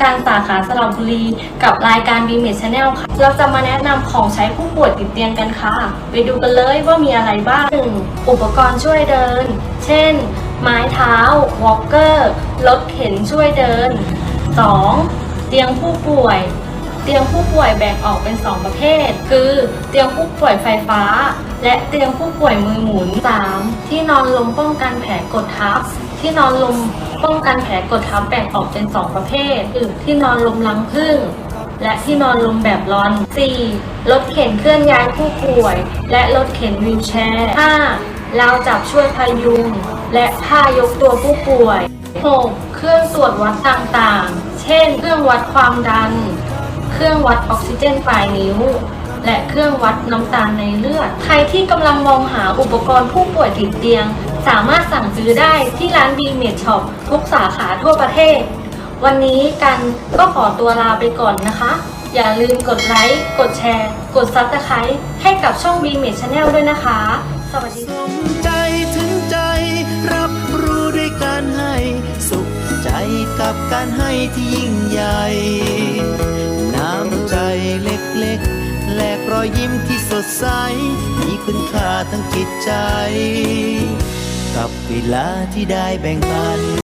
สาขาสระบุรี กับรายการ b m e d Channel ค่ะ เราจะมาแนะนำของใช้ผู้ป่วยติดเตียงกันค่ะ ไปดูกันเลยว่ามีอะไรบ้าง 1. อุปกรณ์ช่วยเดิน เช่น ไม้เท้าวอล์กเกอร์รถเข็นช่วยเดิน 2. เตียงผู้ป่วย เตียงผู้ป่วยแบ่งออกเป็น 2 ประเภท คือเตียงผู้ป่วยไฟฟ้า และเตียงผู้ป่วยมือหมุน 3. ที่นอนลมป้องกันแผลกดทับ ที่นอนลมป้องกันแผลกดทับแบ่งออกเป็น 2 ประเภท คือที่นอนลมลังพึ่ง และที่นอนลมแบบร้อน 4. รถเข็นเคลื่อนย้ายผู้ป่วย และรถเข็นวีลแชร์ 5. ราวจับช่วยพยุง และผ้ายกตัวผู้ป่วย 6. เครื่องตรวจวัดต่างๆ เช่น เครื่องวัดความดัน เครื่องวัดออกซิเจนปลายนิ้ว และเครื่องวัดน้ำตาลในเลือด ใครที่กำลังมองหาอุปกรณ์ผู้ป่วยติดเตียง สามารถสั่งซื้อได้ที่ร้าน b m e d Shop ทุกสาขาทั่วประเทศ วันนี้กันก็ขอตัวลาไปก่อนนะคะ อย่าลืมกดไลค์ กดแชร์ กดซับสไครต์ให้กับช่อง b m e d Channel ด้วยนะคะ สวัสดีสมใจถึงใจ รับรู้ด้วยการให้ สุขใจกับการให้ที่ยิ่งใหญ่ น้ำใจเล็กๆ แลกรอยยิ้มที่สดใส มีคุณค่าทั้งจิตใจ กับเวลาที่ได้แบ่งปัน